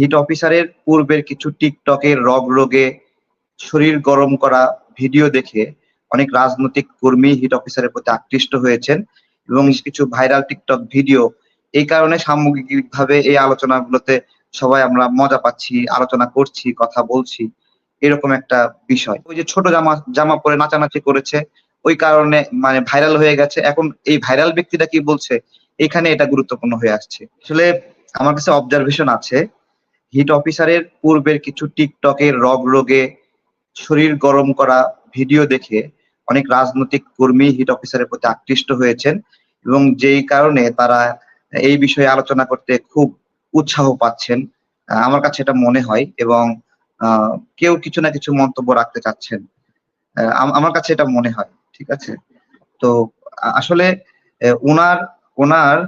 Hit অফিসারের পূর্বের কিছু টিকটকের রগ রোগে শরীর গরম করা ভিডিও দেখে অনেক রাজনৈতিক কর্মী হিট অফিসারের প্রতি আকৃষ্ট হয়েছেন এবং কিছু ভাইরাল টিকটক ভিডিও এই কারণে সামগ্রিকভাবে এই আলোচনাগুলোতে সবাই আমরা মজা পাচ্ছি, আলোচনা করছি, কথা বলছি, এরকম একটা বিষয়। ওই যে ছোট জামা জামা পরে নাচানাচি করেছে, ওই কারণে মানে ভাইরাল হয়ে গেছে। এখন এই ভাইরাল ব্যক্তিটা কি বলছে, এখানে এটা গুরুত্বপূর্ণ হয়ে আসছে। আসলে আমার কাছে অবজারভেশন আছে হিট অফিসারের পূর্বের কিছু টিকটকের রগ রোগে, শরীর গরম করা ভিডিও দেখে অনেক রাজনৈতিক কর্মী হিট অফিসারের প্রতি আকৃষ্ট হয়েছেন এবং যেই কারণে তারা এই বিষয়ে আলোচনা করতে খুব উৎসাহ পাচ্ছেন। আমার কাছে এটা মনে হয় এবং কেউ কিছু না কিছু মন্তব্য রাখতে চাচ্ছেন। আম- আমার কাছে এটা মনে হয়, ঠিক আছে? তো আসলে ওনার ওনার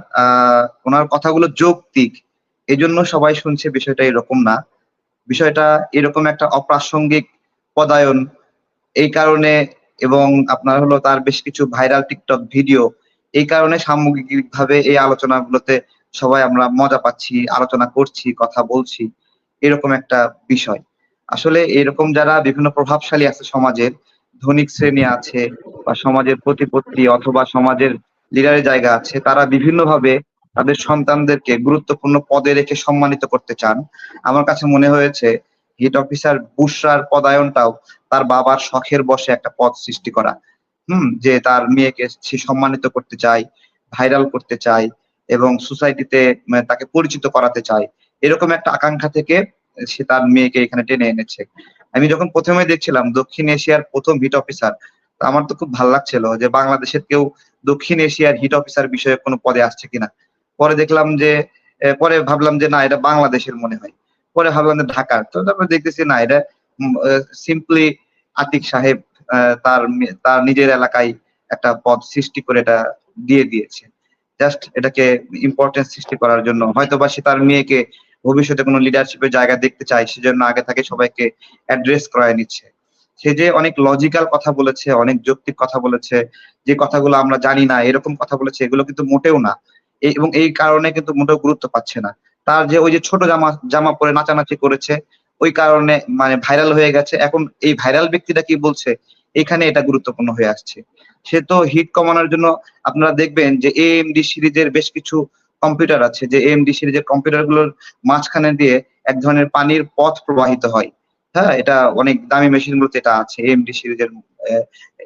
ওনার কথাগুলো যৌক্তিক। এই জন্য সবাই শুনছে বিষয়টা এরকম না। বিষয়টা এরকম একটা অপ্রাসঙ্গিক পদায়ন। এই কারণে এবং আপনার হলো তার বেশ কিছু ভাইরাল টিকটক ভিডিও। এই কারণে সামগ্রিকভাবে এই আলোচনাগুলোতে সবাই আমরা মজা পাচ্ছি, আলোচনা করছি, কথা বলছি। এরকম একটা বিষয়। আসলে এরকম যারা বিভিন্ন প্রভাবশালী আছে সমাজের, ধনিক শ্রেণি আছে বা সমাজের প্রতিপত্তি অথবা সমাজের লিডারের জায়গা আছে, তারা বিভিন্নভাবে তাদের সন্তানদেরকে গুরুত্বপূর্ণ পদে রেখে সম্মানিত করতে চান। আমার কাছে মনে হয়েছে হিট অফিসার বুশরার পদায়নটাও তার বাবার শখের বসে একটা পদ সৃষ্টি করা। হুম, যে তার মেয়েকে সে সম্মানিত করতে চায় ভাইরাল করতে চায় এবং সোসাইটিতে তাকে পরিচিত করাতে চায়। এরকম একটা আকাঙ্ক্ষা থেকে সে তার মেয়েকে এখানে টেনে এনেছে। আমি যখন প্রথমে দেখছিলাম দক্ষিণ এশিয়ার প্রথম হিট অফিসার আমার তো খুব ভালো লাগছিল যে বাংলাদেশের কেউ দক্ষিণ এশিয়ার হিট অফিসার বিষয়ে কোনো পদে আসছে কিনা। পরে দেখলাম যে পরে ভাবলাম যে না, এটা বাংলাদেশের মনে হয়। পরে ভাবলাম যে ঢাকার। তো তারপরে দেখতেছি না, এটা সিম্পলি আতিক সাহেব তার তার নিজের এলাকায় একটা পদ সৃষ্টি করে এটা দিয়ে দিয়েছে। জাস্ট এটাকে ইম্পর্টেন্স সৃষ্টি করার জন্য। হয়তো বা সে তার মেয়েকে ভবিষ্যতে কোনো লিডারশিপের জায়গা দেখতে চায়, সেজন্য আগে থেকে সবাইকে অ্যাড্রেস করায় নিচ্ছে। সে যে অনেক লজিক্যাল কথা বলেছে, অনেক যৌক্তিক কথা বলেছে, যে কথাগুলো আমরা জানি না, এরকম কথা বলেছে, এগুলো কিন্তু মোটেও না। এবং এই কারণে কিন্তু মোটেও গুরুত্ব পাচ্ছে না। তার যে ওই যে ছোট জামা জামা পরে নাচানাচি করেছে, ওই কারণে মানে ভাইরাল হয়ে গেছে। এখন এই ভাইরাল ব্যক্তিটা কি বলছে, এখানে এটা গুরুত্বপূর্ণ হয়ে আসছে। সে তো হিট কমানোর জন্য আপনারা দেখবেন যে এএমডি সিরিজের বেশ কিছু কম্পিউটার আছে। যে এএমডি সিরিজের কম্পিউটারগুলোর মাঝখানে দিয়ে এক ধরনের পানির পথ প্রবাহিত হয়। হ্যাঁ এটা অনেক দামি মেশিন গুলোতে এটা আছে এএমডি সিরিজের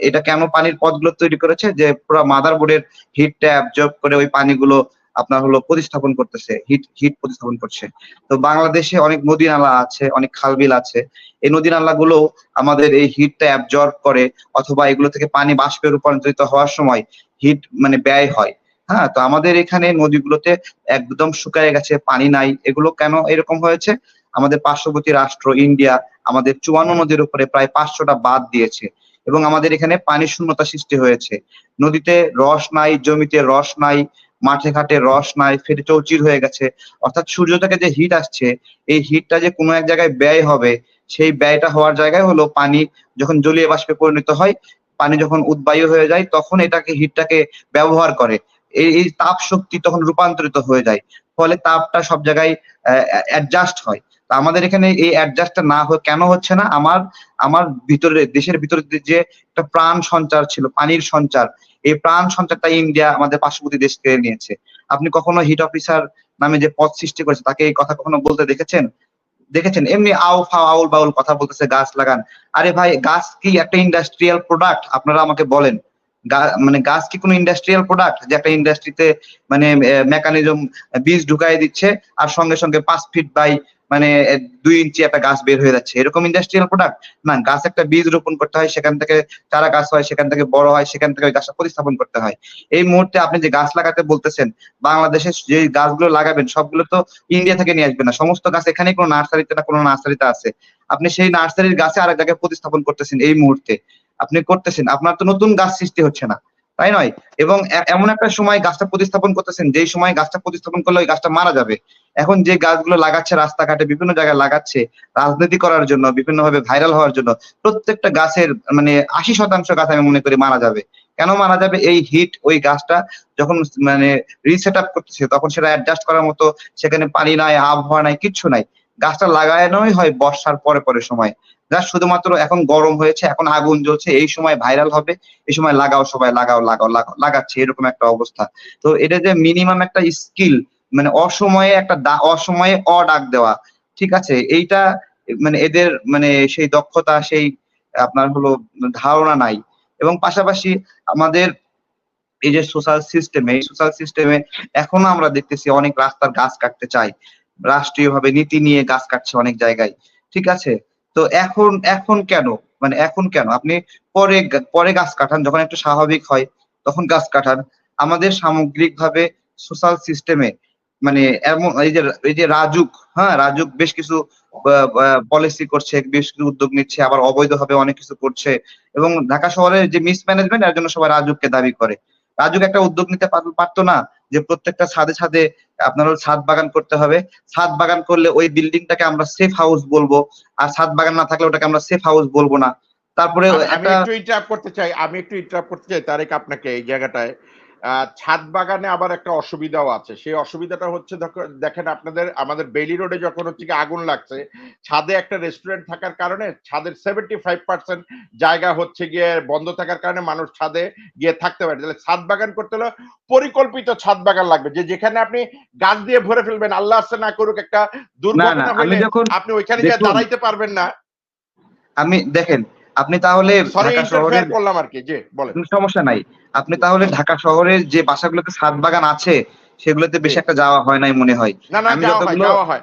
এটা কেন পানির পথগুলো তৈরি করেছে? যে পুরো মাদার মাদারবোর্ডের হিটটা অ্যাবজর্ব করে ওই পানিগুলো আপনার হলো প্রতিস্থাপন করতেছে হিট হিট প্রতিস্থাপন করছে। তো বাংলাদেশে অনেক নদী নালা আছে, অনেক খালবিল আছে। এই নদী নালাগুলো আমাদের এই হিটটা অ্যাবজর্ব করে অথবা এগুলো থেকে পানি বাষ্পে রূপান্তরিত হওয়ার সময় হিট মানে ব্যয় হয়। হ্যাঁ তো আমাদের এখানে নদীগুলোতে একদম শুকায় গেছে, পানি নাই। এগুলো কেন এরকম হয়েছে? আমাদের পার্শ্ববর্তী রাষ্ট্র ইন্ডিয়া আমাদের চুয়ান্ন নদীর উপরে প্রায় পাঁচশোটা বাদ দিয়েছে এবং আমাদের এখানে পানি শূন্যতা সৃষ্টি হয়েছে। নদীতে রস নাই, জমিতে রস নাই, মাঠে ঘাটে রস নাই, ফেটে চৌচির হয়ে গেছে। অর্থাৎ সূর্য থেকে যে হিট আসছে, এই হিটটা যে কোনো এক জায়গায় ব্যয় হবে, সেই ব্যয়টা হওয়ার জায়গায় হলো পানি যখন জলীয় বাষ্পে পরিণত হয়, পানি যখন উদ্বায়ু হয়ে যায়, তখন এটাকে হিটটাকে ব্যবহার করে। এই এই তাপ শক্তি তখন রূপান্তরিত হয়ে যায়, ফলে তাপটা সব জায়গায় অ্যাডজাস্ট হয়। আমাদের এখানে এই অ্যাডজাস্টটা না হয়ে কেন হচ্ছে না? আমার আমার ভিতরে, দেশের ভিতরে যে একটা প্রাণ সঞ্চার ছিল, পানির সঞ্চার, এই প্রাণ সঞ্চারটা ইন্ডিয়া আমাদের পার্শ্ববর্তী দেশ কেড়ে নিয়েছে। আপনি কখনো হিট অফিসার নামে যে পদ সৃষ্টি করেছে, তাকে এই কথা কখনো বলতে দেখেছেন? দেখেছেন? এমনি আউ ফাও আউল বাউল কথা বলতেছে, গাছ লাগান। আরে ভাই, গাছ কি একটা ইন্ডাস্ট্রিয়াল প্রোডাক্ট আপনারা আমাকে বলেন। মানে গাছ কি কোনো ইন্ডাস্ট্রিয়াল প্রোডাক্ট যে একটা ইন্ডাস্ট্রিতে মানে মেকানিজম বীজ ঢুকাই দিচ্ছে আর সঙ্গে সঙ্গে পাঁচ ফিট বাই মানে দুই ইঞ্চি একটা গাছ বের হয়ে যাচ্ছে। এরকম ইন্ডাস্ট্রিয়াল প্রোডাক্ট না, গাছ একটা বীজ রোপণ করতে হয়, সেখান থেকে চারা গাছ হয়, সেখান থেকে বড় হয়, সেখান থেকে গাছটা প্রতিস্থাপন করতে হয়। এই মুহূর্তে আপনি যে গাছ লাগাতে বলতেছেন, বাংলাদেশে যে গাছগুলো লাগাবেন, সবগুলো তো ইন্ডিয়া থেকে নিয়ে আসবেন না। সমস্ত গাছ এখানেই কোনো নার্সারিতে না কোনো নার্সারিতে আছে। আপনি সেই নার্সারির গাছে আরেক জায়গায় প্রতিস্থাপন করতেছেন এই মুহূর্তে। আপনি করতেছেন, আপনার তো নতুন গাছ সৃষ্টি হচ্ছে না, তাই নয়? এবং এমন একটা সময় গাছটা প্রতিস্থাপন করতেছেন, যেই সময় গাছটা প্রতিস্থাপন করলে ওই গাছটা মারা যাবে। এখন যে গাছগুলো লাগাচ্ছে রাস্তাঘাটে, বিভিন্ন জায়গায় লাগাচ্ছে, রাজনীতি করার জন্য বিভিন্ন ভাবে ভাইরাল হওয়ার জন্য, প্রত্যেকটা গাছের মানে আশি শতাংশ গাছ আমি মনে করি মারা যাবে। কেন মারা যাবে? এই হিট, ওই গাছটা যখন মানে রিসেট আপ করতেছে, তখন সেটা অ্যাডজাস্ট করার মতো সেখানে পানি নাই, আবহাওয়া নাই, কিচ্ছু নাই। গাছটা লাগানোই হয় বর্ষার পরে পরে সময়। যা শুধুমাত্র এখন গরম হয়েছে, এখন আগুন জ্বলছে, এই সময় ভাইরাল হবে, এই সময় লাগাও সবাই, লাগাও লাগাও লাগাও, লাগাচ্ছে, এরকম একটা অবস্থা। তো এটা যে মিনিমাম একটা স্কিল মানে অসময়ে একটা অসময়ে অ ডাক দেওয়া, ঠিক আছে? এইটা মানে এদের মানে সেই দক্ষতা, সেই আপনার হলো ধারণা নাই। এবং পাশাপাশি আমাদের এই যে সোশ্যাল সিস্টেমে এই সোশ্যাল সিস্টেমে এখনও আমরা দেখতেছি অনেক রাস্তার গাছ কাটতে চাই রাষ্ট্রীয়ভাবে নীতি নিয়ে গাছ কাটছে অনেক জায়গায়, ঠিক আছে? তো এখন এখন কেন? মানে এখন কেন? আপনি পরে পরে গাছ কাটান, যখন একটু স্বাভাবিক হয়, তখন গাছ কাটান। আমাদের সামগ্রিকভাবে সোশ্যাল সিস্টেমে মানে এমন, এই যে এই যে রাজুক হ্যাঁ রাজুক বেশ কিছু পলিসি করছে, বেশ কিছু উদ্যোগ নিচ্ছে, আবার অবৈধভাবে অনেক কিছু করছে। এবং ঢাকা শহরের যে মিসম্যানেজমেন্ট এর জন্য সবাই রাজুককে দাবি করে। রাজুক একটা উদ্যোগ নিতে পার- পারতো না যে প্রত্যেকটা ছাদে ছাদে আপনার ছাদ বাগান করতে হবে। ছাদ বাগান করলে ওই বিল্ডিংটাকে আমরা সেফ হাউস বলব। আর ছাদ বাগান না থাকলে ওটাকে আমরা সেফ হাউস বলব না। তারপরে আমি- আমি একটু ইন্টারাপ্ট করতে চাই আমি একটু ইন্টারাপ্ট করতে চাই তারেক আপনাকে এই জায়গাটায়। ছাদ বাগানে আবার একটা অসুবিধাও আছে। সেই অসুবিধাটা হচ্ছে দেখেন আপনাদের আমাদের বেলি রোডে যখন হচ্ছে আগুন লাগছে ছাদে একটা রেস্টুরেন্ট থাকার কারণে ছাদের সেভেন্টি ফাইভ পার্সেন্ট জায়গা হচ্ছে গিয়ে বন্ধ থাকার কারণে মানুষ ছাদে গিয়ে থাকতে পারে। তাহলে ছাদ বাগান করতে হলে পরিকল্পিত ছাদ বাগান লাগবে। যে যেখানে আপনি গাছ দিয়ে ভরে ফেলবেন আল্লাহ আসতে না করুক একটা দুর্ঘটনা হলে আপনি ওইখানে গিয়ে দাঁড়াইতে পারবেন না। আমি দেখেন আপনি তাহলে ঢাকা করলাম আর কি যে বলেন। কোনো সমস্যা নাই। আপনি তাহলে ঢাকা শহরের যে বাসাগুলোতে ছাদ বাগান আছে সেগুলোতে বেশি একটা যাওয়া হয় নাই মনে হয়। না না আমি যাওয়া হয়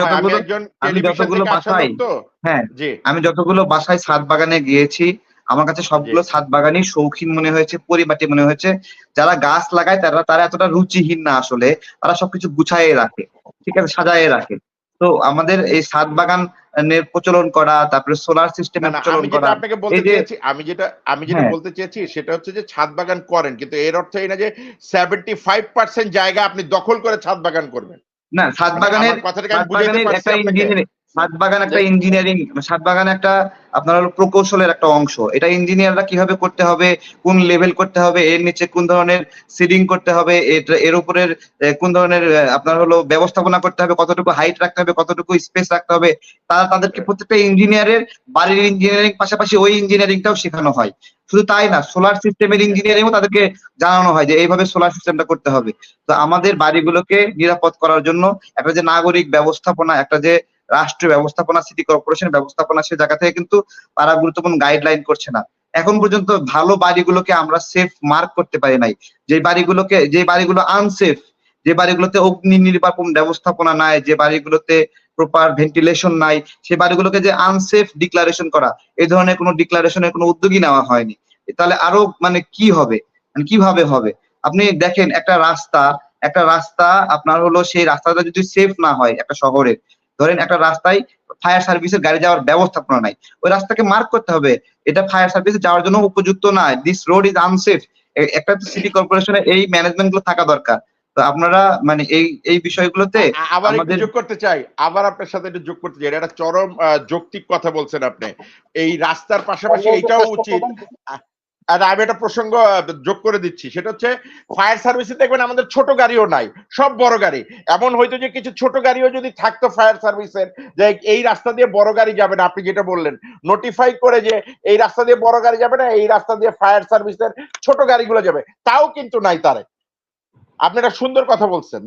যতগুলো- আমি বাসায়- হ্যাঁ আমি যতগুলো বাসায় ছাদ বাগানে গিয়েছি আমার কাছে সবগুলো। ছাদ বাগানই শৌখিন মনে হয়েছে পরিপাটি মনে হয়েছে। যারা গাছ লাগায় তারা তারা এতটা রুচিহীন না আসলে। তারা সবকিছু গুছাইয়ে রাখে ঠিক আছে সাজায়ে রাখে। তো আমাদের এই সাত বাগানের প্রচলন করা তারপরে সোলার সিস্টেম সিস্টেমের প্রচলন করা যেটা আপনাকে বলতে চেয়েছি আমি যেটা আমি যেটা হ্যাঁ। বলতে চেয়েছি সেটা হচ্ছে যে ছাদ বাগান করেন কিন্তু এর অর্থ এই না যে সেভেন্টি ফাইভ পার্সেন্ট জায়গা আপনি দখল করে ছাদ বাগান করবেন। না ছাদ মানে বাগানের কথাটা কথাটাকে আমি বুঝাইতে পারছি একটা আপনাকে ইঞ্জিনিয়ারিং ছাদ বাগান একটা ইঞ্জিনিয়ারিং সাতবাগান একটা আপনার হলো প্রকৌশলের একটা অংশ। এটা ইঞ্জিনিয়াররা কীভাবে করতে হবে কোন লেভেল করতে হবে এর নিচে কোন ধরনের সিডিং করতে হবে এর- এর উপরের কোন ধরনের আপনার হলো ব্যবস্থাপনা করতে হবে কতটুকু হাইট রাখতে হবে কতটুকু স্পেস রাখতে হবে তারা তাদেরকে প্রত্যেকটা ইঞ্জিনিয়ারের বাড়ির ইঞ্জিনিয়ারিং পাশাপাশি ওই ইঞ্জিনিয়ারিংটাও শেখানো হয়। শুধু তাই না সোলার সিস্টেমের ইঞ্জিনিয়ারিংও তাদেরকে জানানো হয় যে এইভাবে সোলার সিস্টেমটা করতে হবে। তো আমাদের বাড়িগুলোকে নিরাপদ করার জন্য একটা যে নাগরিক ব্যবস্থাপনা একটা যে রাষ্ট্রীয় ব্যবস্থাপনা সিটি কর্পোরেশন ব্যবস্থাপনা সে জায়গা থেকে কিন্তু তারা গুরুত্বপূর্ণ গাইডলাইন করছে না। এখন পর্যন্ত ভালো বাড়িগুলোকে আমরা সেফ মার্ক করতে পারি নাই। যে বাড়িগুলোকে, যে বাড়িগুলো আনসেফ যে বাড়িগুলোতে অগ্নি নির্বাপন ব্যবস্থাপনা নাই, যে বাড়িগুলোতে প্রপার ভেন্টিলেশন নাই সেই বাড়িগুলোকে যে আনসেফ ডিক্লারেশন করা এই ধরনের কোনো ডিক্লারেশনের কোনো উদ্যোগই নেওয়া হয়নি। তাহলে আরও মানে কি হবে? মানে কীভাবে হবে? আপনি দেখেন একটা রাস্তা একটা রাস্তা আপনার হলো সেই রাস্তাটা যদি সেফ না হয় একটা শহরে ধরেন একটা রাস্তায় ফায়ার সার্ভিসের গাড়ি যাওয়ার ব্যবস্থাপনা নাই। ওই রাস্তাকে মার্ক করতে হবে। এটা ফায়ার সার্ভিসে যাওয়ার জন্য উপযুক্ত না। দিস রোড ইজ আনসেফ একটা তো সিটি কর্পোরেশনের এই ম্যানেজমেন্টগুলো থাকা দরকার। তো আপনারা মানে এই এই বিষয়গুলোতে আবার একটু যোগ করতে চাই। আবার আপনার সাথে একটু যোগ করতে চাই। এটা একটা চরম আহ, যৌক্তিক কথা বলছেন আপনি। এই রাস্তার পাশাপাশি এটাও উচিত। আর আমি একটা প্রসঙ্গ যোগ করে দিচ্ছি। সেটা হচ্ছে, ফায়ার সার্ভিসে দেখবেন আমাদের ছোট গাড়িও নাই, সব বড় গাড়ি। এমন হয়তো যে কিছু ছোট গাড়িও যদি থাকতো ফায়ার সার্ভিসের, যে এই রাস্তা দিয়ে বড় গাড়ি যাবে না, আপনি যেটা বললেন। নোটিফাই করে যে এই রাস্তা দিয়ে বড় গাড়ি যাবে না, এই রাস্তা দিয়ে ফায়ার সার্ভিসের ছোট গাড়িগুলো যাবে। তাও কিন্তু নাই তারে। আপনি একটা সুন্দর কথা বলছেন।